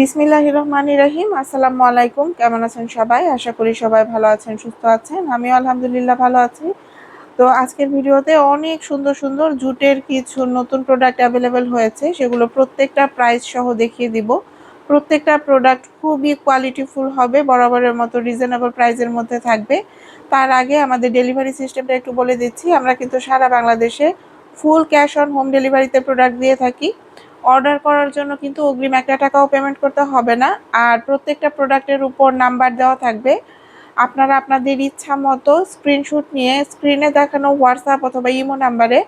বিসমিল্লাহ রহমান রাহিম আসসালামু আলাইকুম। কেমন আছেন সবাই? আশা করি সবাই ভালো আছেন, সুস্থ আছেন। আমিও আলহামদুলিল্লাহ ভালো আছি। তো আজকের ভিডিওতে অনেক সুন্দর সুন্দর জুটের কিছু নতুন প্রোডাক্ট অ্যাভেলেবেল হয়েছে। সেগুলো প্রত্যেকটা প্রাইস সহ দেখিয়ে দিব। প্রত্যেকটা প্রোডাক্ট খুবই কোয়ালিটিফুল হবে, বরাবরের মতো রিজনেবল প্রাইসের মধ্যে থাকবে। তার আগে আমাদের ডেলিভারি সিস্টেমটা একটু বলে দিচ্ছি। আমরা কিন্তু সারা বাংলাদেশে ফুল ক্যাশ অন হোম ডেলিভারিতে প্রোডাক্ট দিয়ে থাকি। অর্ডার করার জন্য কিন্তু অগ্রিম একটা টাকাও পেমেন্ট করতে হবে না। আর প্রত্যেকটা প্রোডাক্টের উপর নাম্বার দেওয়া থাকবে। আপনারা আপনাদের ইচ্ছা মতো স্ক্রিনশট নিয়ে স্ক্রিনে দেখানো হোয়াটসঅ্যাপ অথবা ইমো নাম্বারে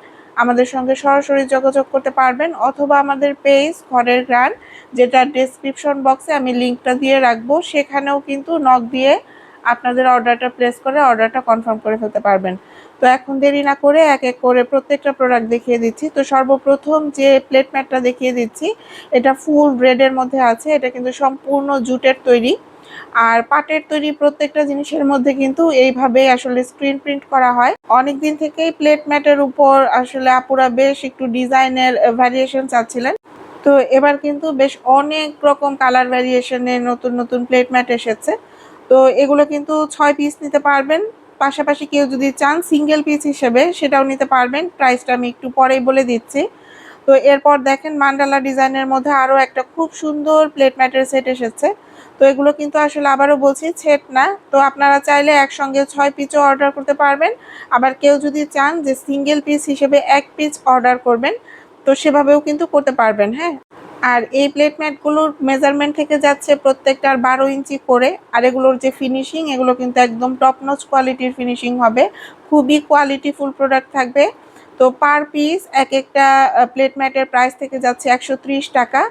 আমাদের সঙ্গে সরাসরি যোগাযোগ করতে পারবেন অথবা আমাদের পেজ ঘরের গ্রান যেটা ডেসক্রিপশন বক্সে আমি লিঙ্কটা দিয়ে রাখব, সেখানেও কিন্তু নক দিয়ে আপনাদের অর্ডারটা প্লেস করে অর্ডারটা কনফার্ম করে ফেলতে পারবেন। তো এখন দেরি না করে এক এক করে প্রত্যেকটা প্রোডাক্ট দেখিয়ে দিচ্ছি। তো সর্বপ্রথম যে প্লেট ম্যাটটা দেখিয়ে দিচ্ছি, এটা ফুল ব্রেডের মধ্যে আছে। এটা কিন্তু সম্পূর্ণ জুটের তৈরি। আর পাটের তৈরি প্রত্যেকটা জিনিসের মধ্যে কিন্তু এইভাবে আসলে স্ক্রিন প্রিন্ট করা হয়। অনেক দিন থেকেই প্লেট ম্যাটের উপর আসলে আপুরা বেশ একটু ডিজাইনের ভ্যারিয়েশন চাচ্ছিলেন। তো এবার কিন্তু বেশ অনেক রকম কালার ভ্যারিয়েশনের নতুন নতুন প্লেট ম্যাট এসেছে। তো এগুলো কিন্তু ছয় পিস নিতে পারবেন। পাশাপাশি কেউ যদি চান সিঙ্গেল পিস হিসেবে, সেটাও নিতে পারবেন। প্রাইসটা আমি একটু পরেই বলে দিচ্ছি। তো এরপর দেখেন মান্ডালা ডিজাইনের মধ্যে আরও একটা খুব সুন্দর প্লেট ম্যাটের সেট এসেছে। তো এগুলো কিন্তু আসলে আবারও বলছি সেট না। তো আপনারা চাইলে একসঙ্গে ছয় পিসও অর্ডার করতে পারবেন। আবার কেউ যদি চান যে সিঙ্গেল পিস হিসেবে এক পিস অর্ডার করবেন, তো সেভাবেও কিন্তু করতে পারবেন হ্যাঁ? আর এই প্লেট ম্যাটগুলোর মেজারমেন্ট থেকে যাচ্ছে প্রত্যেকটার বারো ইঞ্চি করে। আর এগুলোর যে ফিনিশিং এগুলো কিন্তু একদম টপ নচ কোয়ালিটির ফিনিশিং হবে। খুবই কোয়ালিটিফুল প্রোডাক্ট থাকবে। তো পার পিস এক একটা প্লেট ম্যাটের প্রাইস থেকে যাচ্ছে একশো ত্রিশ টাকা।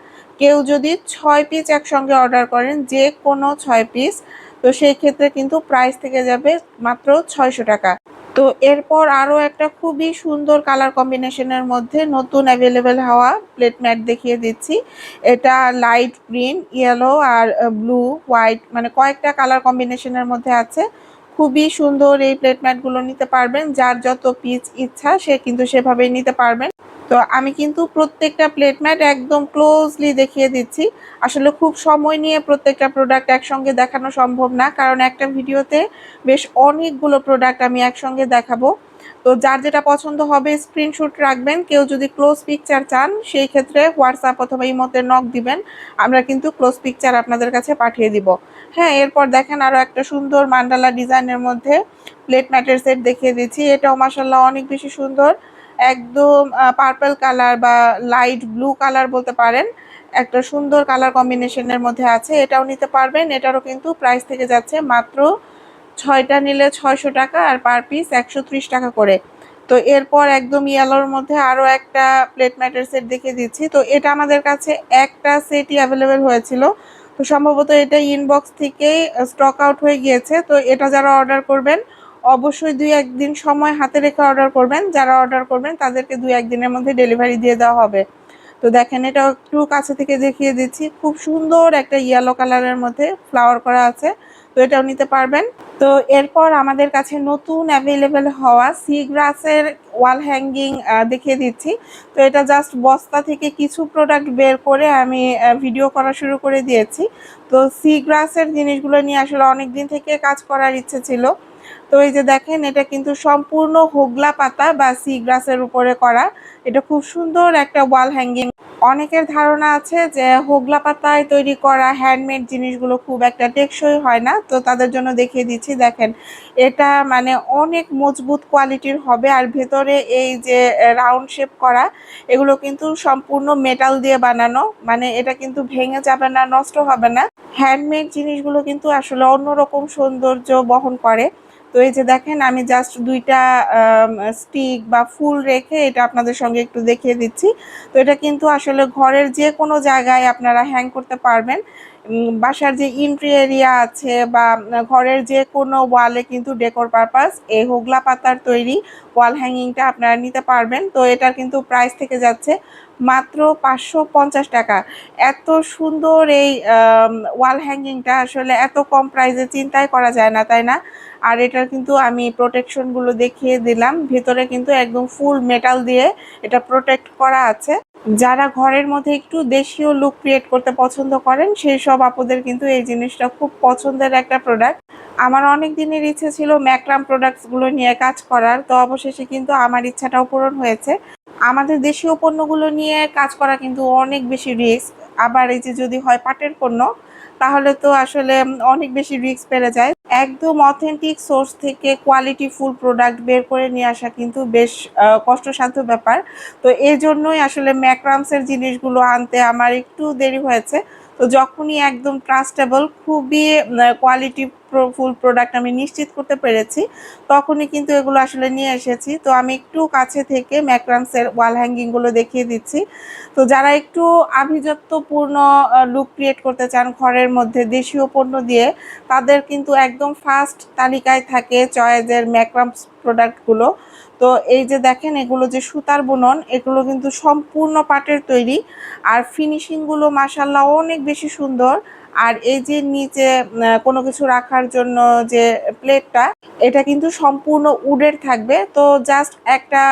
কেউ যদি ছয় পিস একসঙ্গে অর্ডার করেন, যে কোনো ছয় পিস তো সেই ক্ষেত্রে কিন্তু প্রাইস থেকে যাবে মাত্র ছয়শো টাকা। তো এরপর আরও একটা খুবই সুন্দর কালার কম্বিনেশনের মধ্যে নতুন অ্যাভেলেবেল হওয়া প্লেট ম্যাট দেখিয়ে দিচ্ছি। এটা লাইট গ্রিন ইয়েলো আর ব্লু হোয়াইট মানে কয়েকটা কালার কম্বিনেশনের মধ্যে আছে। খুবই সুন্দর এই প্লেট ম্যাটগুলো নিতে পারবেন। যার যত পিচ ইচ্ছা সে কিন্তু সেভাবেই নিতে পারবেন। তো আমি কিন্তু প্রত্যেকটা প্লেট ম্যাট একদম ক্লোজলি দেখিয়ে দিচ্ছি। আসলে খুব সময় নিয়ে প্রত্যেকটা প্রোডাক্ট একসঙ্গে দেখানো সম্ভব না, কারণ একটা ভিডিওতে বেশ অনেকগুলো প্রোডাক্ট আমি একসঙ্গে দেখাবো। তো যার যেটা পছন্দ হবে স্ক্রিনশট রাখবেন, কেউ যদি ক্লোজ পিকচার চান, সেই ক্ষেত্রে হোয়াটসঅ্যাপ অথবা ইমোতে নক দিবেন, আমরা কিন্তু ক্লোজ পিকচার আপনাদের কাছে পাঠিয়ে দিব। হ্যাঁ এরপর দেখেন আরও একটা সুন্দর মান্ডালা ডিজাইনের মধ্যে প্লেট ম্যাটের সেট দেখিয়ে দিচ্ছি। এটাও মাসাল্লাহ অনেক বেশি সুন্দর। একদম পার্পল কালার বা লাইট ব্লু কালার বলতে পারেন। একটা সুন্দর কালার কম্বিনেশনের মধ্যে আছে, এটাও নিতে পারবেন। এটারও কিন্তু প্রাইস থেকে যাচ্ছে মাত্র ছয়টা নিলে ছয়শো টাকা আর পার পিস একশো ত্রিশ টাকা করে। তো এরপর একদম ইয়েলোর মধ্যে আরও একটা প্লেট ম্যাটের সেট দেখিয়ে দিচ্ছি। তো এটা আমাদের কাছে একটা সেটই অ্যাভেলেবেল হয়েছিল। তো সম্ভবত এটা ইনবক্স থেকেই স্টক আউট হয়ে গিয়েছে। তো এটা যারা অর্ডার করবেন অবশ্যই দুই একদিন সময় হাতে রেখে অর্ডার করবেন। যারা অর্ডার করবেন, তাদেরকে দুই একদিনের মধ্যে ডেলিভারি দিয়ে দেওয়া হবে। তো দেখেন, এটা একটু কাছে থেকে দেখিয়ে দিচ্ছি। খুব সুন্দর একটা ইয়েলো কালারের মধ্যে ফ্লাওয়ার করা আছে। তো এটাও নিতে পারবেন। তো এরপর আমাদের কাছে নতুন অ্যাভেলেবেল হওয়া সি গ্রাসের ওয়াল হ্যাঙ্গিং দেখিয়ে দিচ্ছি। তো এটা জাস্ট বস্তা থেকে কিছু প্রোডাক্ট বের করে আমি ভিডিও করা শুরু করে দিয়েছি। তো সি গ্রাসের জিনিসগুলো নিয়ে আসলে অনেক দিন থেকে কাজ করার ইচ্ছে ছিল। তো এই যে দেখেন, এটা কিন্তু সম্পূর্ণ হোগলা পাতা বা সি গ্রাসের উপরে করা। এটা খুব সুন্দর একটা ওয়াল হ্যাঙ্গিং অনেকের ধারণা আছে যে হোগলা পাতায় তৈরি করা হ্যান্ডমেড জিনিসগুলো খুব একটা টেকসই হয় না। তো তাদের জন্য দেখিয়ে দিচ্ছি, দেখেন, এটা মানে অনেক মজবুত কোয়ালিটির হবে। আর ভেতরে এই যে রাউন্ড শেপ করা, এগুলো কিন্তু সম্পূর্ণ মেটাল দিয়ে বানানো। মানে এটা কিন্তু ভেঙে যাবে না, নষ্ট হবে না। হ্যান্ডমেড জিনিসগুলো কিন্তু আসলে অন্যরকম সৌন্দর্য বহন করে। তো এই যে দেখেন, আমি জাস্ট দুইটা স্টিক বা ফুল রেখে এটা আপনাদের সঙ্গে একটু দেখিয়ে দিচ্ছি। তো এটা কিন্তু আসলে ঘরের যে কোনো জায়গায় আপনারা হ্যাং করতে পারবেন। বাসার যে ইন্ট্রি এরিয়া আছে বা ঘরের যে কোনো ওয়ালে কিন্তু ডেকোর পারপাস এই হোগলা পাতার তৈরি ওয়াল হ্যাঙ্গিংটা আপনারা নিতে পারবেন। তো এটার কিন্তু প্রাইস থেকে যাচ্ছে মাত্র পাঁচশো পঞ্চাশ টাকা। এত সুন্দর এই ওয়াল হ্যাঙ্গিংটা আসলে এত কম প্রাইসে চিন্তাই করা যায় না, তাই না? আর এটার কিন্তু আমি প্রোটেকশনগুলো দেখিয়ে দিলাম। ভেতরে কিন্তু একদম ফুল মেটাল দিয়ে এটা প্রোটেক্ট করা আছে। যারা ঘরের মধ্যে একটু দেশীয় লুক ক্রিয়েট করতে পছন্দ করেন, সেই সব আপুদের কিন্তু এই জিনিসটা খুব পছন্দের একটা প্রোডাক্ট আমার অনেক দিনের ইচ্ছে ছিল ম্যাক্রাম প্রোডাক্টসগুলো নিয়ে কাজ করার, তো অবশেষে কিন্তু আমার ইচ্ছাটাও পূরণ হয়েছে। আমাদের দেশীয় পণ্যগুলো নিয়ে কাজ করা কিন্তু অনেক বেশি রিস্ক আবার এই যে যদি হয় পাটের পণ্য তাহলে তো আসলে অনেক বেশি রিস্ক বেড়ে যায়। একদম অথেন্টিক সোর্স থেকে কোয়ালিটি ফুল প্রোডাক্ট বের করে নিয়ে আসা কিন্তু বেশ কষ্টসাধ্য ব্যাপার। তো এই জন্যই আসলে ম্যাক্রামসের জিনিসগুলো আনতে আমার একটু দেরি হয়েছে। তো যখনই একদম ট্রাস্টেবল খুবই কোয়ালিটি ফুল প্রোডাক্ট আমি নিশ্চিত করতে পেরেছি, তখনই কিন্তু এগুলো আসলে নিয়ে এসেছি। তো আমি একটু কাছে থেকে ম্যাক্রামসের ওয়াল হ্যাঙ্গিংগুলো দেখিয়ে দিচ্ছি। তো যারা একটু আভিজাত্যপূর্ণ লুক ক্রিয়েট করতে চান ঘরের মধ্যে দেশীয় পণ্য দিয়ে, তাদের কিন্তু একদম ফার্স্ট তালিকায় থাকে চয়েজের ম্যাক্রামস প্রোডাক্টগুলো তো এই যে দেখেন, এগুলো যে সুতার বুনন, এগুলো কিন্তু সম্পূর্ণ পাটের তৈরি। আর ফিনিশিংগুলো মাসাল্লাহ অনেক বেশি সুন্দর। আর এই যে নিচে কোনো কিছু রাখার জন্য যে প্লেটটা এটা কিন্তু সম্পূর্ণ উডের থাকবে। তো জাস্ট একটা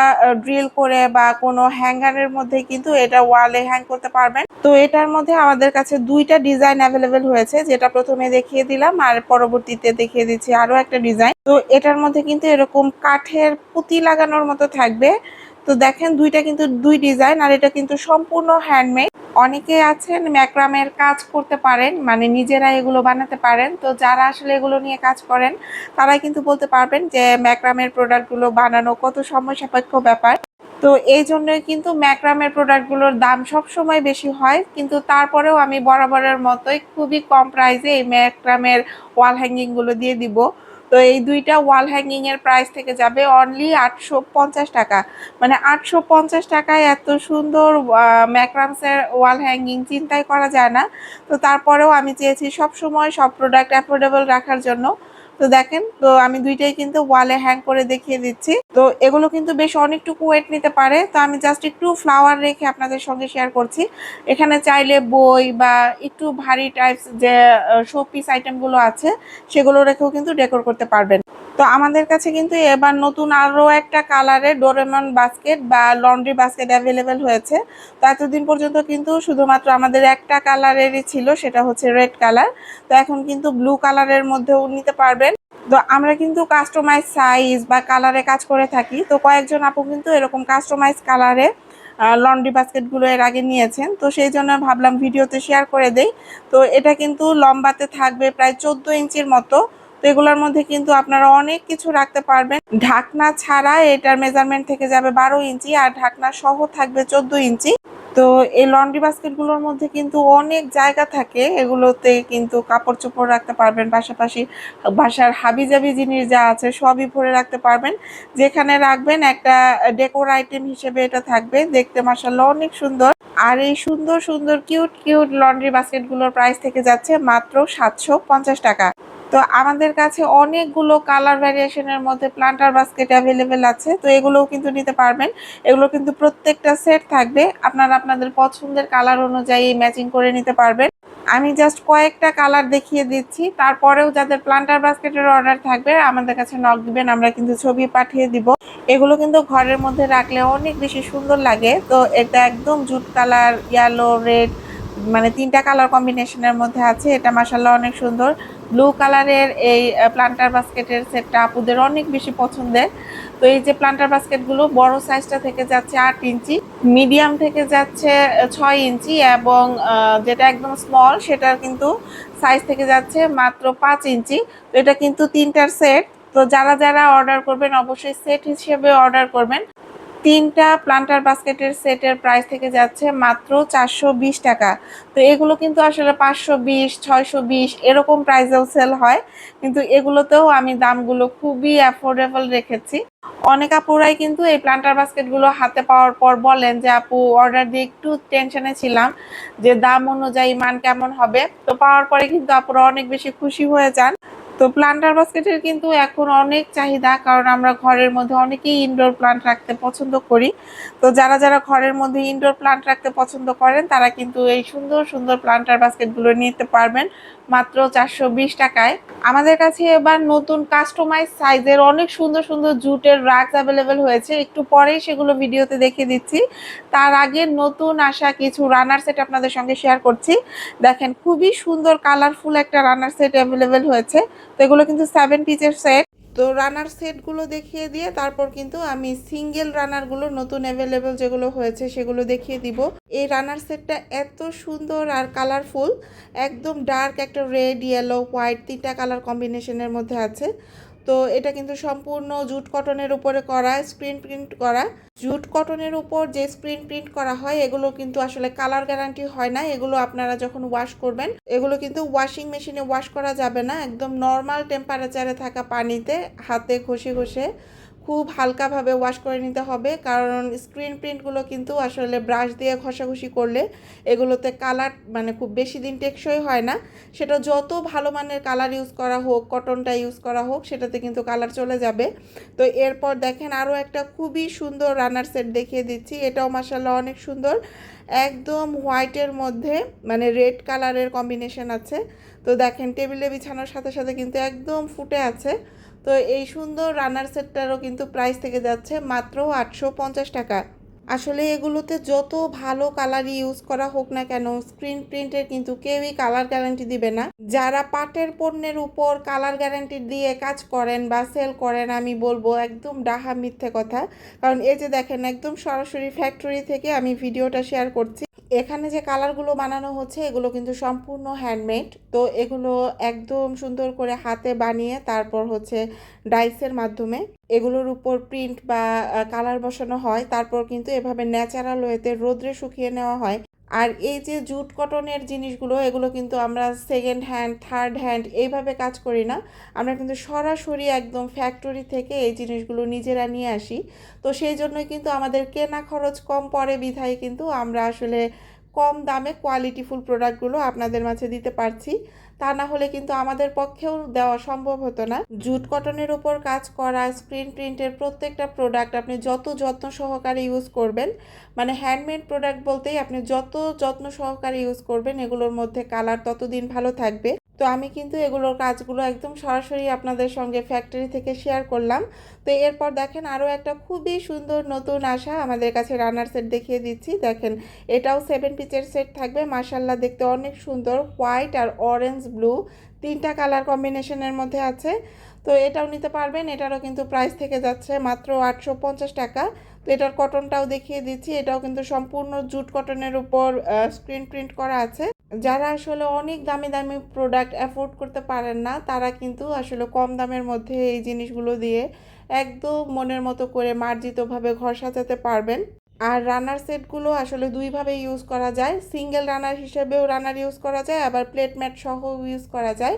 ড্রিল করে বা কোনো হ্যাঙ্গারের মধ্যে কিন্তু এটা ওয়ালে হ্যাং করতে পারবেন। তো এটার মধ্যে আমাদের কাছে দুইটা ডিজাইন অ্যাভেলেবেল হয়েছে, যেটা প্রথমে দেখিয়ে দিলাম আর পরবর্তীতে দেখিয়ে দিচ্ছি আরও একটা ডিজাইন তো এটার মধ্যে কিন্তু এরকম কাঠের পুঁতি লাগানোর মতো থাকবে। তো দেখেন দুইটা কিন্তু দুই ডিজাইন আর এটা কিন্তু সম্পূর্ণ হ্যান্ডমেড অনেকে আছেন ম্যাক্রামের কাজ করতে পারেন মানে নিজেরা এগুলো বানাতে পারেন। তো যারা আসলে এগুলো নিয়ে কাজ করেন, তারাই কিন্তু বলতে পারবেন যে ম্যাক্রামের প্রোডাক্টগুলো বানানো কত সময় সাপেক্ষ ব্যাপার। তো এই জন্যই কিন্তু ম্যাক্রামের প্রোডাক্টগুলোর দাম সব সময় বেশি হয়, কিন্তু তারপরেও আমি বরাবরের মতোই খুবই কম প্রাইসে এই ম্যাক্রামের ওয়াল হ্যাঙ্গিংগুলো দিয়ে দিব। তো এই দুইটা ওয়াল হ্যাঙ্গিং এর প্রাইস থেকে যাবে অনলি আটশো পঞ্চাশ টাকা। মানে আটশো পঞ্চাশ টাকায় এত সুন্দর ম্যাক্রামসের ওয়াল হ্যাঙ্গিং চিন্তাই করা যায় না। তো তারপরেও আমি চেয়েছি সব সময় সব প্রোডাক্ট অ্যাফোর্ডেবল রাখার জন্য। তো দেখেন, তো আমি দুইটাই কিন্তু ওয়ালে হ্যাং করে দেখিয়ে দিচ্ছি। তো এগুলো কিন্তু বেশ অনেকটুকু ওয়েট নিতে পারে। তো আমি জাস্ট একটু ফ্লাওয়ার রেখে আপনাদের সঙ্গে শেয়ার করছি। এখানে চাইলে বই বা একটু ভারী টাইপস যে শো পিস আইটেমগুলো আছে, সেগুলো রেখেও কিন্তু ডেকোর করতে পারবেন। তো আমাদের কাছে কিন্তু এবার নতুন আরও একটা কালারের ডোরেমন বাস্কেট বা লন্ড্রি বাস্কেট অ্যাভেলেবেল হয়েছে। তো এতদিন পর্যন্ত কিন্তু শুধুমাত্র আমাদের একটা কালারেরই ছিল, সেটা হচ্ছে রেড কালার তো এখন কিন্তু ব্লু কালারের মধ্যেও নিতে পারবেন। তো আমরা কিন্তু কাস্টমাইজ সাইজ বা কালারে কাজ করে থাকি। তো কয়েকজন আপু কিন্তু এরকম কাস্টমাইজ কালারে লন্ড্রি বাস্কেটগুলো এর আগে নিয়েছেন। তো সেই জন্য ভাবলাম ভিডিওতে শেয়ার করে দেই। তো এটা কিন্তু লম্বাতে থাকবে প্রায় চোদ্দ ইঞ্চির মতো। তো এগুলোর মধ্যে কিন্তু আপনারা অনেক কিছু রাখতে পারবেন। ঢাকনা ছাড়া এটার মেজারমেন্ট থেকে যাবে বারো ইঞ্চি আর ঢাকনা সহ থাকবে চোদ্দ ইঞ্চি। তো এই লন্ড্রি বাস্কেটগুলোর মধ্যে কিন্তু অনেক জায়গা থাকে, এগুলোতে কিন্তু কাপড় চোপড় রাখতে পারবেন, পাশাপাশি বাসার হাবিজাবি জিনিস যা আছে সবই ভরে রাখতে পারবেন। যেখানে রাখবেন একটা ডেকোর আইটেম হিসেবে এটা থাকবে, দেখতে মাসাল্লাহ অনেক সুন্দর। আর এই সুন্দর সুন্দর কিউট কিউট লন্ড্রি বাস্কেটগুলোর প্রাইস থেকে যাচ্ছে মাত্র সাতশো পঞ্চাশ টাকা। তো আমাদের কাছে অনেকগুলো কালার ভ্যারিয়েশনের মধ্যে প্লান্টার বাস্কেট অ্যাভেলেবেল আছে, তো এগুলোও কিন্তু নিতে পারবেন। এগুলো কিন্তু প্রত্যেকটা সেট থাকবে, আপনারা আপনাদের পছন্দের কালার অনুযায়ী ম্যাচিং করে নিতে পারবেন। আমি জাস্ট কয়েকটা কালার দেখিয়ে দিচ্ছি, তারপরেও যাদের প্লান্টার বাস্কেটের অর্ডার থাকবে, আমাদের কাছে নক দিবেন, আমরা কিন্তু ছবি পাঠিয়ে দিব। এগুলো কিন্তু ঘরের মধ্যে রাখলে অনেক বেশি সুন্দর লাগে, তো এটা একদম জুট কালার ইয়েলো রেড মানে তিনটা কালার কম্বিনেশনের মধ্যে আছে। এটা মাসাল্লাহ অনেক সুন্দর। ব্লু কালারের এই প্লান্টার বাস্কেটের সেটটা আপুদের অনেক বেশি পছন্দের। তো এই যে প্লান্টার বাস্কেটগুলো বড় সাইজটা থেকে যাচ্ছে আট ইঞ্চি মিডিয়াম থেকে যাচ্ছে ছয় ইঞ্চি এবং যেটা একদম স্মল সেটার কিন্তু সাইজ থেকে যাচ্ছে মাত্র পাঁচ ইঞ্চি। তো এটা কিন্তু তিনটার সেট তো যারা যারা অর্ডার করবেন অবশ্যই সেট হিসেবে অর্ডার করবেন। তিনটা প্লান্টার বাস্কেটের সেটের প্রাইস থেকে যাচ্ছে মাত্র চারশো বিশ টাকা। তো এগুলো কিন্তু আসলে পাঁচশো বিশ, ছয়শো বিশ এরকম প্রাইসেও সেল হয়। কিন্তু এগুলোতেও আমি দামগুলো খুবই অ্যাফোর্ডেবল রেখেছি। অনেক আপুরাই কিন্তু এই প্লান্টার বাস্কেটগুলো হাতে পাওয়ার পর বলেন যে, আপু অর্ডার দিয়ে একটু টেনশনে ছিলাম যে দাম অনুযায়ী মান কেমন হবে? তো পাওয়ার পরে কিন্তু আপুরা অনেক বেশি খুশি হয়ে যান। তো প্লান্টার বাস্কেটের কিন্তু এখন অনেক চাহিদা, কারণ আমরা ঘরের মধ্যে অনেকেই ইনডোর প্লান্ট রাখতে পছন্দ করি। তো যারা যারা ঘরের মধ্যে ইনডোর প্লান্ট রাখতে পছন্দ করেন, তারা কিন্তু এই সুন্দর সুন্দর প্লান্টার বাস্কেটগুলো নিতে পারবেন মাত্র চারশো বিশ টাকায়। আমাদের কাছে এবার নতুন কাস্টমাইজ সাইজের অনেক সুন্দর সুন্দর জুটের রাগস অ্যাভেলেবেল হয়েছে। একটু পরেই সেগুলো ভিডিওতে দেখে দিচ্ছি। তার আগে নতুন আসা কিছু রানার সেট আপনাদের সঙ্গে শেয়ার করছি। দেখেন, খুবই সুন্দর কালারফুল একটা রানার সেট অ্যাভেলেবেল হয়েছে। এগুলো কিন্তু সেভেন পিসের সেট তো রানার সেটগুলো দেখিয়ে দিয়ে তারপর কিন্তু আমি সিঙ্গেল রানারগুলো নতুন অ্যাভেলেবেল যেগুলো হয়েছে সেগুলো দেখিয়ে দিব। এই রানার সেটটা এত সুন্দর আর কালারফুল একদম ডার্ক একটা রেড ইয়েলো হোয়াইট তিনটা কালার কম্বিনেশনের মধ্যে আছে। তো এটা কিন্তু সম্পূর্ণ জুট কটনের উপরে করা স্ক্রিন প্রিন্ট করা। জুট কটনের উপর যে স্ক্রিন প্রিন্ট করা হয়, এগুলো কিন্তু আসলে কালার গ্যারান্টি হয় না। এগুলো আপনারা যখন ওয়াশ করবেন, এগুলো কিন্তু ওয়াশিং মেশিনে ওয়াশ করা যাবে না। একদম নর্মাল টেম্পারেচারে থাকা পানিতে হাতে ঘষে ঘষে খুব হালকাভাবে ওয়াশ করে নিতে হবে। কারণ স্ক্রিন প্রিন্টগুলো কিন্তু আসলে ব্রাশ দিয়ে ঘষাঘষি করলে এগুলোতে কালার মানে খুব বেশি দিন টেকসই হয় না। সেটা যত ভালো মানের কালার ইউজ করা হোক কটনটা ইউজ করা হোক, সেটাতে কিন্তু কালার চলে যাবে। তো এরপর দেখেন আরও একটা খুবই সুন্দর রানার সেট দেখিয়ে দিচ্ছি। এটাও মাসাল্লাহ অনেক সুন্দর। একদম হোয়াইটের মধ্যে মানে রেড কালারের কম্বিনেশন আছে। তো দেখেন টেবিলে বিছানোর সাথে সাথে কিন্তু একদম ফুটে আছে। তো এই সুন্দর রানার সেটটারও কিন্তু প্রাইস থেকে যাচ্ছে মাত্র আটশো পঞ্চাশ টাকা। আসলে এগুলোতে যত ভালো কালার ইউজ করা হোক না কেন স্ক্রিন প্রিন্টের কিন্তু কেউই কালার গ্যারান্টি দিবে না। যারা পাটের পণ্যের উপর কালার গ্যারান্টি দিয়ে কাজ করেন বা সেল করেন, আমি বলব একদম ডাহা মিথ্যে কথা। কারণ এই যে দেখেন, একদম সরাসরি ফ্যাক্টরি থেকে আমি ভিডিওটা শেয়ার করছি। এখানে যে কালারগুলো বানানো হচ্ছে, এগুলো কিন্তু সম্পূর্ণ হ্যান্ডমেড তো এগুলো একদম সুন্দর করে হাতে বানিয়ে তারপর হচ্ছে ডাইসের মাধ্যমে এগুলোর উপর প্রিন্ট বা কালার বসানো হয়। তারপর কিন্তু এভাবে ন্যাচারাল ওয়েতে রোদ্রে শুকিয়ে নেওয়া হয়। আর এই যে জুট কটনের জিনিসগুলো, এগুলো কিন্তু আমরা সেকেন্ড হ্যান্ড থার্ড হ্যান্ড এইভাবে কাজ করি না। আমরা কিন্তু সরাসরি একদম ফ্যাক্টরি থেকে এই জিনিসগুলো নিজেরা নিয়ে আসি। তো সেই জন্যই কিন্তু আমাদের কেনা খরচ কম পরে বিধায় কিন্তু আমরা আসলে কম দামে কোয়ালিটিফুল প্রোডাক্টগুলো আপনাদের মাঝে দিতে পারছি। তা না হলে কিন্তু আমাদের পক্ষেও দেওয়া সম্ভব হতো না। জুট কটনের উপর কাজ করা, স্ক্রিন প্রিন্টের প্রত্যেকটা প্রোডাক্ট আপনি যত যত্ন সহকারে ইউজ করবেন মানে হ্যান্ডমেড প্রোডাক্ট বলতেই আপনি যত যত্ন সহকারে ইউজ করবেন, এগুলোর মধ্যে কালার ততদিন ভালো থাকবে। তো আমি কিন্তু এগুলোর কাজগুলো একদম সরাসরি আপনাদের সঙ্গে ফ্যাক্টরি থেকে শেয়ার করলাম। তো এরপর দেখেন আরও একটা খুবই সুন্দর নতুন আশা আমাদের কাছে রানার সেট দেখিয়ে দিচ্ছি। দেখেন, এটাও সেভেন পিচের সেট থাকবে। মার্শাল্লাহ দেখতে অনেক সুন্দর। হোয়াইট আর অরেঞ্জ ব্লু তিনটা কালার কম্বিনেশনের মধ্যে আছে। তো এটাও নিতে পারবেন। এটারও কিন্তু প্রাইস থেকে যাচ্ছে মাত্র আটশো পঞ্চাশ টাকা। তো এটার কটনটাও দেখিয়ে দিচ্ছি। এটাও কিন্তু সম্পূর্ণ জুট কটনের উপর স্ক্রিন প্রিন্ট করা আছে। যারা আসলে অনেক দামি দামি প্রোডাক্ট অ্যাফোর্ড করতে পারেন না, তারা কিন্তু আসলে কম দামের মধ্যে এই জিনিসগুলো দিয়ে একদম মনের মতো করে মার্জিতভাবে ঘর সাজাতে পারবেন। আর রানার সেটগুলো আসলে দুইভাবে ইউজ করা যায়। সিঙ্গেল রানার হিসেবেও রানার ইউজ করা যায়, আবার প্লেট ম্যাট সহ ইউজ করা যায়।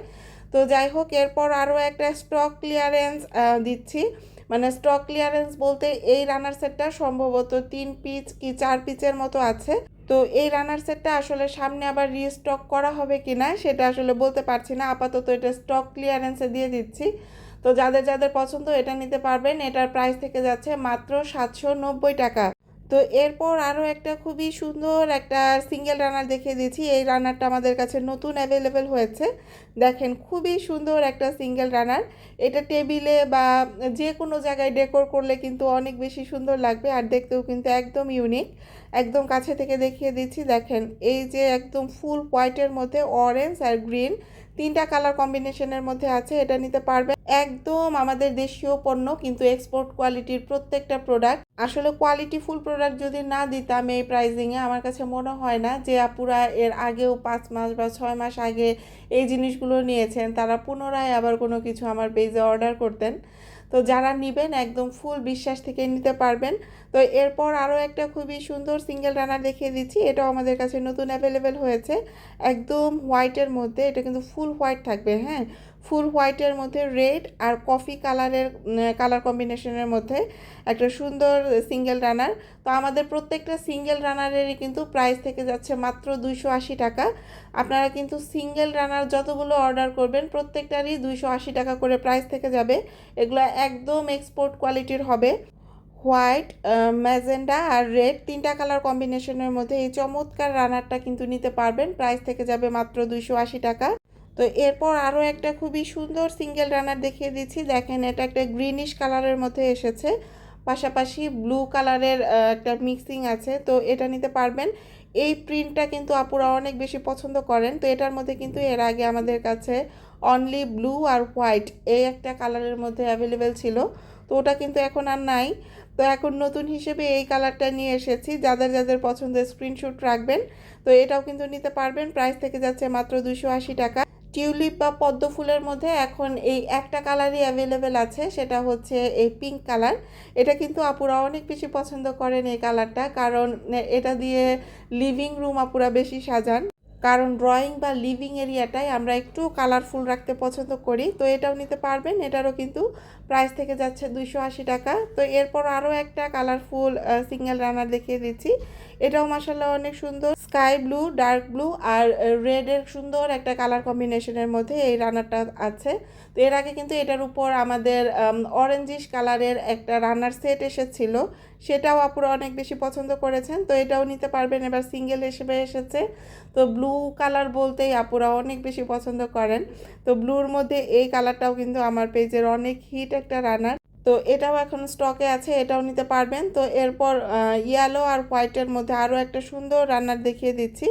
তো যাই হোক, এরপর আরও একটা স্টক ক্লিয়ারেন্স দিচ্ছি। মানে স্টক ক্লিয়ারেন্স বলতে এই রানার সেটটা সম্ভবত তিন পিচ কি চার পিচের মতো আছে। তো এই রানার সেটটা আসলে সামনে আবার রিস্টক করা হবে কি না সেটা আসলে বলতে পারছি না। আপাতত এটা স্টক ক্লিয়ারেন্সে দিয়ে দিচ্ছি। তো যাদের যাদের পছন্দ এটা নিতে পারবেন। এটার প্রাইস থেকে যাচ্ছে মাত্র সাতশো নব্বই টাকা। তো এরপর আরও একটা খুবই সুন্দর একটা সিঙ্গেল রানার দেখিয়ে দিয়েছি। এই রানারটা আমাদের কাছে নতুন অ্যাভেলেবেল হয়েছে। দেখেন, খুবই সুন্দর একটা সিঙ্গেল রানার এটা টেবিলে বা যে কোনো জায়গায় ডেকোর করলে কিন্তু অনেক বেশি সুন্দর লাগবে আর দেখতেও কিন্তু একদম ইউনিক একদম কাছে থেকে দেখিয়ে দিচ্ছি, দেখেন, এই যে একদম ফুল হোয়াইটের মধ্যে অরেঞ্জ আর গ্রিন তিনটা কালার কম্বিনেশনের মধ্যে আছে, এটা নিতে পারবেন। একদম আমাদের দেশীয় পণ্য, কিন্তু এক্সপোর্ট কোয়ালিটির প্রত্যেকটা প্রোডাক্ট আসলে কোয়ালিটি ফুল প্রোডাক্ট যদি না দিতাম এই প্রাইজিংয়ে আমার কাছে মনে হয় না যে আপুরা এর আগেও পাঁচ মাস বা ছয় মাস আগে এই জিনিসগুলো নিয়েছেন, তারা পুনরায় আবার কোনো কিছু আমার পেজে অর্ডার করতেন। তো যারা নেবেন, একদম ফুল বিশ্বাস থেকে নিতে পারবেন। তো এরপর আরও একটা খুবই সুন্দর সিঙ্গেল রানার দেখিয়ে দিচ্ছি। এটাও আমাদের কাছে নতুন অ্যাভেলেবেল হয়েছে। একদম হোয়াইটের মধ্যে। এটা কিন্তু ফুল হোয়াইট থাকবে হ্যাঁ? ফুল হোয়াইটের মধ্যে রেড আর কফি কালারের কালার কম্বিনেশনের মধ্যে একটা সুন্দর সিঙ্গেল রানার। তো আমাদের প্রত্যেকটা সিঙ্গেল রানারেরই কিন্তু প্রাইস থেকে যাচ্ছে মাত্র দুইশো আশি টাকা। আপনারা কিন্তু সিঙ্গেল রানার যতগুলো অর্ডার করবেন, প্রত্যেকটারই দুইশো আশি টাকা করে প্রাইস থেকে যাবে। এগুলো একদম এক্সপোর্ট কোয়ালিটির হবে। হোয়াইট ম্যাজেন্ডা আর রেড তিনটা কালার কম্বিনেশনের মধ্যে এই চমৎকার রানারটা কিন্তু নিতে পারবেন। প্রাইস থেকে যাবে মাত্র দুইশো আশি টাকা। তো এরপর আরও একটা খুবই সুন্দর সিঙ্গেল রানার দেখিয়ে দিচ্ছি। দেখেন, এটা একটা গ্রিনিশ কালারের মধ্যে এসেছে। পাশাপাশি ব্লু কালারের একটা মিক্সিং আছে। তো এটা নিতে পারবেন। এই প্রিন্টটা কিন্তু আপুরা অনেক বেশি পছন্দ করেন। তো এটার মধ্যে কিন্তু এর আগে আমাদের কাছে অনলি ব্লু আর হোয়াইট এই একটা কালারের মধ্যে অ্যাভেলেবেল ছিল। তো ওটা কিন্তু এখন আর নাই। তো এখন নতুন হিসেবে এই কালারটা নিয়ে এসেছি। যাদের যাদের পছন্দের স্ক্রিনশট রাখবেন, তো এটাও কিন্তু নিতে পারবেন। প্রাইস থেকে যাচ্ছে মাত্র দুশো আশি টাকা। টিউলিপ বা পদ্ম ফুলের মধ্যে এখন এই একটা কালারই অ্যাভেলেবেল আছে, সেটা হচ্ছে এই পিঙ্ক কালার এটা কিন্তু আপুরা অনেক বেশি পছন্দ করেন এই কালারটা কারণ এটা দিয়ে লিভিং রুম আপুরা বেশি সাজান। কারণ ড্রয়িং বা লিভিং এরিয়াটাই আমরা একটু কালারফুল রাখতে পছন্দ করি, তো এটাও নিতে পারবেন, এটারও কিন্তু প্রাইস থেকে যাচ্ছে দুইশো আশি টাকা। তো এরপর আরও একটা কালারফুল সিঙ্গেল রানার দেখিয়ে দিচ্ছি। এটাও মাসাল্লাহ অনেক সুন্দর। স্কাই ব্লু ডার্ক ব্লু আর রেডের সুন্দর একটা কালার কম্বিনেশনের মধ্যে এই রানারটা আছে। তো এর আগে কিন্তু এটার উপর আমাদের অরেঞ্জিশ কালারের একটা রানার সেট এসেছিল। সেটাও আপুরা অনেক বেশি পছন্দ করেছেন। তো এটাও নিতে পারবেন। এবার সিঙ্গেল হিসেবে এসেছে। তো ব্লু কালার বলতেই আপুরা অনেক বেশি পছন্দ করেন। তো ব্লুর মধ্যে এই কালারটাও কিন্তু আমার পেজের অনেক হিট একটা রানার তো এটাও এখন স্টকে আছে, এটাও নিতে পারবেন। তো এরপর ইয়েলো আর হোয়াইটের মধ্যে আরও একটা সুন্দর রান্নার দেখিয়ে দিচ্ছি।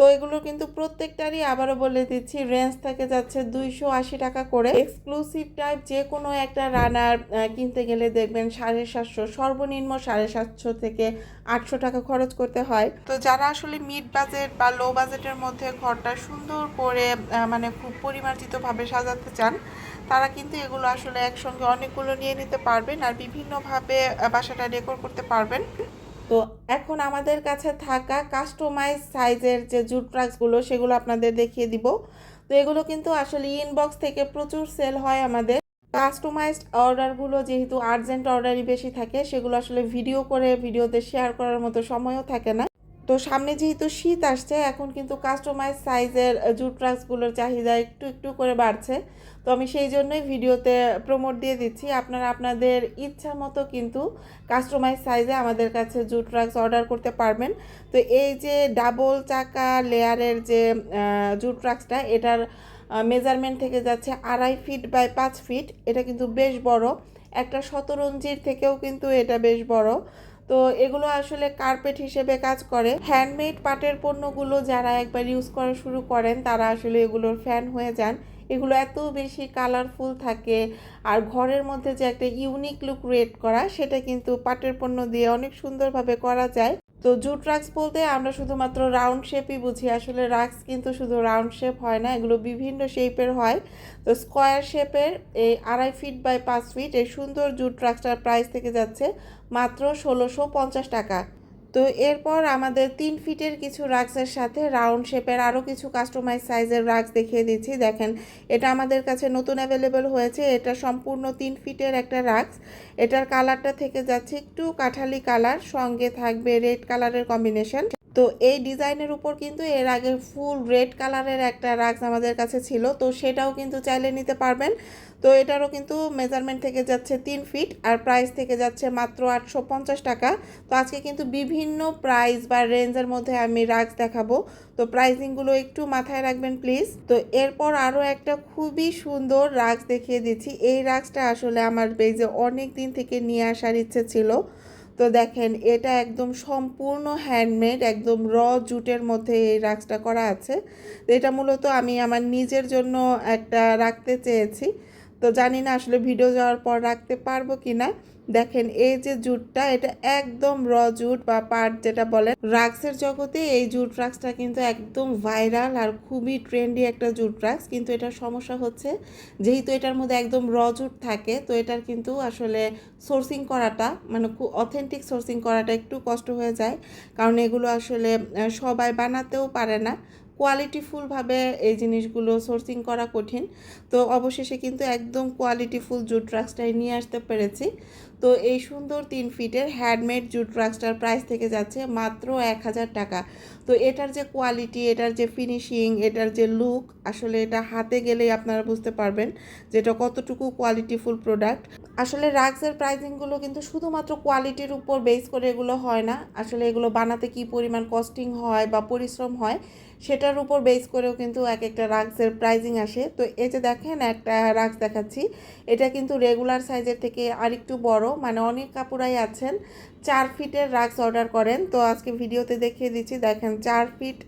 তো এগুলো কিন্তু প্রত্যেকটারই আবারও বলে দিচ্ছি। রেঞ্জ থেকে যাচ্ছে দুইশো আশি টাকা করে। এক্সক্লুসিভ টাইপ যে কোনো একটা রানার কিনতে গেলে দেখবেন সাড়ে সাতশো, সর্বনিম্ন সাড়ে সাতশো থেকে আটশো টাকা খরচ করতে হয়। তো যারা আসলে মিড বাজেট বা লো বাজেটের মধ্যে ঘরটা সুন্দর করে মানে খুব পরিমার্জিতভাবে সাজাতে চান, তারা কিন্তু এগুলো আসলে একসঙ্গে অনেকগুলো নিয়ে নিতে পারবেন আর বিভিন্নভাবে বাসাটা ডেকোর করতে পারবেন। তো এখন আমাদের কাছে থাকা কাস্টমাইজ সাইজের যে জুট ট্রাক্সগুলো সেগুলো আপনাদের দেখিয়ে দিব। তো এগুলো কিন্তু আসলে ইনবক্স থেকে প্রচুর সেল হয় আমাদের। কাস্টমাইজড অর্ডারগুলো যেহেতু আর্জেন্ট অর্ডারই বেশি থাকে, সেগুলো আসলে ভিডিও করে ভিডিওতে শেয়ার করার মতো সময়ও থাকে না। তো সামনে যেহেতু শীত আসছে, এখন কিন্তু কাস্টমাইজ সাইজের জুট ট্রাক্সগুলোর চাহিদা একটু একটু করে বাড়ছে। তো আমি সেই জন্যই ভিডিওতে প্রমোট দিয়ে দিচ্ছি। আপনারা আপনাদের ইচ্ছা মতো কিন্তু কাস্টমাইজ সাইজে আমাদের কাছে জুট ট্রাক্স অর্ডার করতে পারবেন। তো এই যে ডাবল চাকা লেয়ারের যে জুট ট্রাক্সটা এটার মেজারমেন্ট থেকে যাচ্ছে আড়াই ফিট বাই পাঁচ ফিট এটা কিন্তু বেশ বড়। একটা শতরঞ্জির থেকেও কিন্তু এটা বেশ বড়। তো এগুলো আসলে কার্পেট হিসেবে কাজ করে। হ্যান্ডমেড পাটের পণ্যগুলো যারা একবার ইউজ করা শুরু করেন, তারা আসলে এগুলোর ফ্যান হয়ে যান। এগুলো এত বেশি কালারফুল থাকে। আর ঘরের মধ্যে যে একটা ইউনিক লুক ক্রিয়েট করা, সেটা কিন্তু পাটের পণ্য দিয়ে অনেক সুন্দরভাবে করা যায়। তো জুট রাক্স বলতে আমরা শুধুমাত্র রাউন্ড শেপই বুঝি, আসলে রাক্স কিন্তু শুধু রাউন্ড শেপ হয় না, এগুলো বিভিন্ন শেপের হয়। তো স্কোয়ার শেপের এই আড়াই ফিট বাই পাঁচ ফিট এই সুন্দর জুট রাক্সটার প্রাইস থেকে যাচ্ছে মাত্র ষোলোশো পঞ্চাশ টাকা। তো এরপর আমাদের তিন ফিটের কিছু রাগসের সাথে রাউন্ড শেপের আরও কিছু কাস্টমাইজ সাইজের রাক্স দেখিয়ে দিচ্ছি। দেখেন, এটা আমাদের কাছে নতুন অ্যাভেলেবেল হয়েছে। এটা সম্পূর্ণ তিন ফিটের একটা রাগস এটার কালারটা থেকে যাচ্ছে একটু কাঠালি কালার সঙ্গে থাকবে রেড কালারের কম্বিনেশন তো এই ডিজাইনের উপর কিন্তু এর আগে ফুল রেড কালারের একটা রাক্স আমাদের কাছে ছিল, তো সেটাও কিন্তু চাইলে নিতে পারবেন। তো এটারও কিন্তু মেজারমেন্ট থেকে যাচ্ছে তিন ফিট আর প্রাইস থেকে যাচ্ছে মাত্র আটশো পঞ্চাশ টাকা। তো আজকে কিন্তু বিভিন্ন প্রাইস বা রেঞ্জের মধ্যে আমি রাক্স দেখাবো। তো প্রাইসিংগুলো একটু মাথায় রাখবেন প্লিজ তো এরপর আরও একটা খুবই সুন্দর রাক্স দেখিয়ে দিচ্ছি। এই রাক্সটা আসলে আমার পেজে অনেক দিন থেকে নিয়ে আসার ইচ্ছে ছিল। তো দেখেন, এটা একদম সম্পূর্ণ হ্যান্ডমেড একদম র জুটের মধ্যে এই রাক্সটা করা আছে। তো এটা মূলত আমি আমার নিজের জন্য একটা রাখতে চেয়েছি। তো জানি না আসলে ভিডিও যাওয়ার পর রাখতে পারব কি না দেখেন, এই যে জুটটা, এটা একদম র জুট বা পাট যেটা বলে রাক্সের জগতে এই জুট রাক্সটা কিন্তু একদম ভাইরাল আর খুবই ট্রেন্ডি একটা জুট রাক্স কিন্তু এটার সমস্যা হচ্ছে, যেহেতু এটার মধ্যে একদম র জুট থাকে, তো এটার কিন্তু আসলে সোর্সিং করাটা মানে খুব অথেন্টিক সোর্সিং করাটা একটু কষ্ট হয়ে যায়। কারণ এগুলো আসলে সবাই বানাতেও পারে না। কোয়ালিটিফুলভাবে এই জিনিসগুলো সোর্সিং করা কঠিন। তো অবশেষে কিন্তু একদম কোয়ালিটিফুল জুট রাক্সটাই নিয়ে আসতে পেরেছি। তো এই সুন্দর তিন ফিটের হ্যান্ডমেড জুট রাক্সটার প্রাইস থেকে যাচ্ছে মাত্র এক হাজার টাকা। তো এটার যে কোয়ালিটি এটার যে ফিনিশিং এটার যে লুক আসলে এটা হাতে গেলেই আপনারা বুঝতে পারবেন যেটা কতটুকু কোয়ালিটিফুল প্রোডাক্ট আসলে রাক্সের প্রাইজিংগুলো কিন্তু শুধুমাত্র কোয়ালিটির উপর বেস করে এগুলো হয় না। আসলে এগুলো বানাতে কি পরিমাণ কস্টিং হয় বা পরিশ্রম হয়, সেটার উপর বেস করেও কিন্তু এক একটা রাক্সের প্রাইজিং আসে। তো এই যে দেখেন একটা রাক্স দেখাচ্ছি, এটা কিন্তু রেগুলার সাইজের থেকে আরেকটু বড় মানে অনেক কাপড়াই আছেন। চার ফিটের রাগস অর্ডার করেন। তো আজকে ভিডিওতে দেখিয়ে দিচ্ছি, দেখেন চার ফিট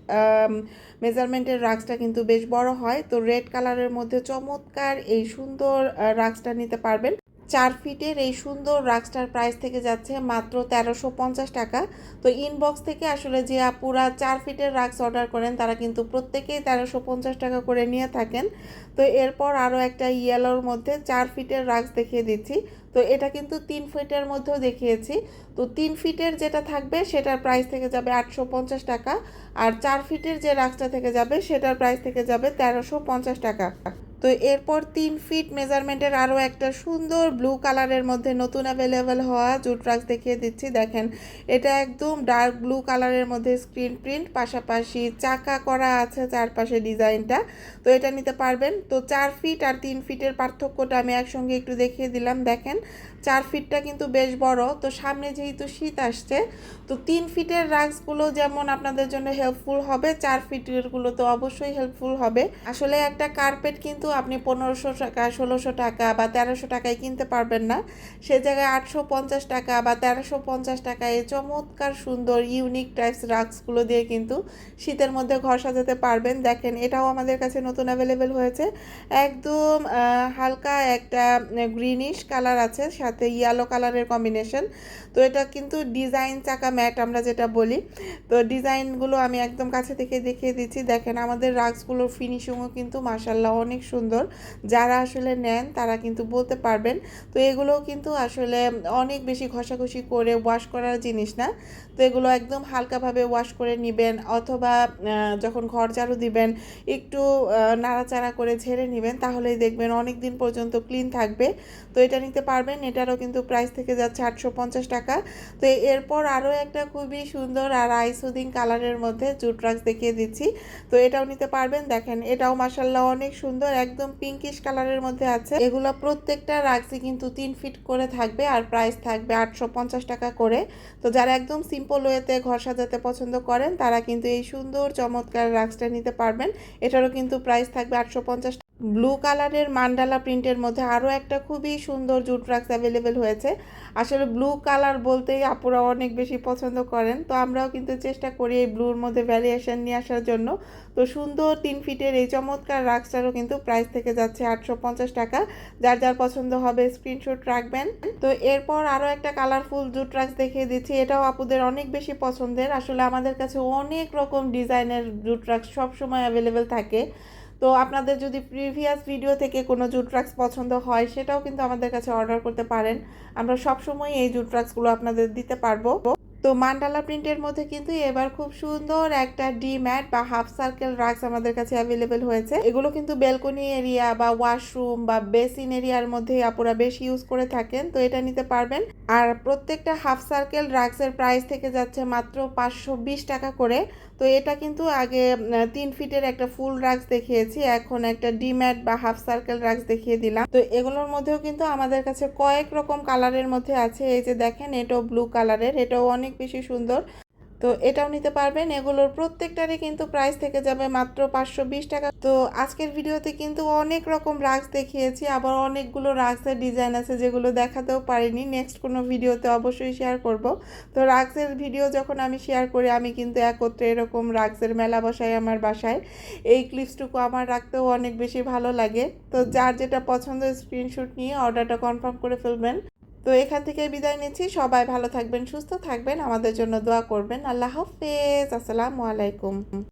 মেজারমেন্টের রাগসটা কিন্তু বেশ বড় হয়। তো রেড কালারের মধ্যে চমৎকার এই সুন্দর রাক্সটা নিতে পারবেন। চার ফিটের এই সুন্দর রাক্সটার প্রাইস থেকে যাচ্ছে মাত্র তেরোশো পঞ্চাশ টাকা। তো ইনবক্স থেকে আসলে যে আপুরা চার ফিটের রাগস অর্ডার করেন, তারা কিন্তু প্রত্যেকেই তেরোশো পঞ্চাশ টাকা করে নিয়ে থাকেন। তো এরপর আরও একটা ইয়েলোর মধ্যে চার ফিটের রাগস দেখিয়ে দিচ্ছি। তো এটা কিন্তু তিন ফিটের মধ্যেও দেখিয়েছি। তো তিন ফিটের যেটা থাকবে, সেটার প্রাইস থেকে যাবে আটশো পঞ্চাশ টাকা। আর চার ফিটের যে রাক্সটা থেকে যাবে, সেটার প্রাইস থেকে যাবে তেরোশো পঞ্চাশ টাকা। তো এরপর তিন ফিট মেজারমেন্টের আরও একটা সুন্দর ব্লু কালারের মধ্যে নতুন অ্যাভেলেবেল হওয়া জুট রাক্স দেখিয়ে দিচ্ছি। দেখেন, এটা একদম ডার্ক ব্লু কালারের মধ্যে স্ক্রিন প্রিন্ট পাশাপাশি চাকা করা আছে চারপাশে ডিজাইনটা। তো এটা নিতে পারবেন। তো চার ফিট আর তিন ফিটের পার্থক্যটা আমি একসঙ্গে একটু দেখিয়ে দিলাম। দেখেন চার ফিটটা কিন্তু বেশ বড়। তো সামনে যেহেতু শীত আসছে, তো তিন ফিটের রাক্সগুলো যেমন আপনাদের জন্য হেল্পফুল হবে, চার ফিটেরগুলো তো অবশ্যই হেল্পফুল হবে। আসলে একটা কার্পেট কিন্তু আপনি পনেরোশো টাকা, ষোলোশো টাকা বা তেরোশো টাকায় কিনতে পারবেন না। সে জায়গায় আটশো পঞ্চাশ টাকা বা তেরোশো পঞ্চাশ টাকায় চমৎকার সুন্দর ইউনিক টাইপস রাক্সগুলো দিয়ে কিন্তু শীতের মধ্যে ঘর সাজাতে পারবেন। দেখেন, এটাও আমাদের কাছে নতুন অ্যাভেলেবেল হয়েছে। একদম হালকা একটা গ্রিনিশ কালার আছে সাথে ইয়েলো কালারের কম্বিনেশন তো এটা কিন্তু ডিজাইন চাকা ম্যাট আমরা যেটা বলি। তো ডিজাইনগুলো আমি একদম কাছে থেকে দেখিয়ে দিচ্ছি। দেখেন আমাদের রাগসগুলোর ফিনিশিংও কিন্তু মাসাল্লাহ অনেক সুন্দর। যারা আসলে নেন, তারা কিন্তু বলতে পারবেন। তো এগুলোও কিন্তু আসলে অনেক বেশি ঘষাঘষি করে ওয়াশ করার জিনিস না। তো এগুলো একদম হালকাভাবে ওয়াশ করে নেবেন অথবা যখন ঘর ঝাড়ু দিবেন, একটু নাড়াচাড়া করে ঝেড়ে নেবেন, তাহলেই দেখবেন অনেক দিন পর্যন্ত ক্লিন থাকবে। তো এটা নিতে পারবেন, এটারও কিন্তু প্রাইস থেকে যাচ্ছে আটশো পঞ্চাশ টাকা। তো এরপর আরও একটা খুবই সুন্দর আর আইসুদিং কালারের মধ্যে জুট রাক্স দেখিয়ে দিচ্ছি। তো এটাও নিতে পারবেন, দেখেন, এটাও মাসাল্লাহ অনেক সুন্দর, একদম পিঙ্কিশ কালারের মধ্যে আছে। এগুলো প্রত্যেকটা রাক্সই কিন্তু তিন ফিট করে থাকবে আর প্রাইস থাকবে আটশো পঞ্চাশ টাকা করে। তো যারা একদম সিম্পল ওয়েতে ঘর সাজাতে পছন্দ করেন, তারা কিন্তু এই সুন্দর, চমৎকার রাক্সটা নিতে পারবেন। এটারও কিন্তু প্রাইস থাকবে আটশো পঞ্চাশ ব্লু কালারের মান্ডালা প্রিন্টের মধ্যে আরও একটা খুবই সুন্দর জুট রাক্স অ্যাভেলেবেল হয়েছে। আসলে ব্লু কালার বলতেই আপুরা অনেক বেশি পছন্দ করেন। তো আমরাও কিন্তু চেষ্টা করি এই ব্লুর মধ্যে ভ্যারিয়েশন নিয়ে আসার জন্য। তো সুন্দর তিন ফিটের এই চমৎকার রাক্সটারও কিন্তু প্রাইস থেকে যাচ্ছে আটশো পঞ্চাশ টাকা। যার যার পছন্দ হবে স্ক্রিনশট রাখবেন। তো এরপর আরও একটা কালারফুল জুট রাক্স দেখিয়ে দিচ্ছি। এটাও আপুদের অনেক বেশি পছন্দের। আসলে আমাদের কাছে অনেক রকম ডিজাইনের জুট রাক্স সবসময় অ্যাভেলেবেল থাকে। তো আপনাদের যদি প্রিভিয়াস ভিডিও থেকে কোনো জুট ট্রাক্স পছন্দ হয়, সেটাও কিন্তু আমাদের কাছে অর্ডার করতে পারেন। আমরা সবসময় এই জুট ট্রাক্সগুলো আপনাদের দিতে পারব। তো মান্ডালা প্রিন্টের মধ্যে কিন্তু এবার খুব সুন্দর একটা ডি ম্যাট বা হাফ সার্কেল রাক্স আমাদের কাছে অ্যাভেলেবেল হয়েছে। এগুলো কিন্তু বেলকনি এরিয়া বা ওয়াশরুম বা বেসিন এরিয়ার মধ্যে আপুরা বেশি ইউজ করে থাকেন, তো এটা নিতে পারবেন। আর প্রত্যেকটা হাফ সার্কেল রাক্সের প্রাইস থেকে যাচ্ছে মাত্র পাঁচশো বিশ টাকা করে। তো এটা কিন্তু আগে তিন ফিটের একটা ফুল রাক্স দেখিয়েছি, এখন একটা ডিম্যাট বা হাফ সার্কেল রাক্স দেখিয়ে দিলাম। তো এগুলোর মধ্যেও কিন্তু আমাদের কাছে কয়েক রকম কালারের মধ্যে আছে, এই যে দেখেন এটাও ব্লু কালারের, এটাও অনেক বেশি সুন্দর। তো এটাও নিতে পারবেন। এগুলোর প্রত্যেকটারই কিন্তু প্রাইস থেকে যাবে মাত্র পাঁচশো বিশ টাকা। তো আজকের ভিডিওতে কিন্তু অনেক রকম রাগস দেখিয়েছি। আবার অনেকগুলো রাগসের ডিজাইন আছে যেগুলো দেখাতেও পারিনি। নেক্সট কোনো ভিডিওতে অবশ্যই শেয়ার করব। তো রাগসের ভিডিও যখন আমি শেয়ার করি, আমি কিন্তু একত্রে এরকম রাগসের মেলা বসাই আমার বাসায়। এই ক্লিপসটুকু আমার রাখতেও অনেক বেশি ভালো লাগে। তো যার যেটা পছন্দ স্ক্রিনশট নিয়ে অর্ডারটা কনফার্ম করে ফেলবেন। তো এখান থেকে বিদায় নিচ্ছি। সবাই ভালো থাকবেন, সুস্থ থাকবেন। আমাদের জন্য দোয়া করবেন। আল্লাহ হাফেজ। আসসালামু আলাইকুম।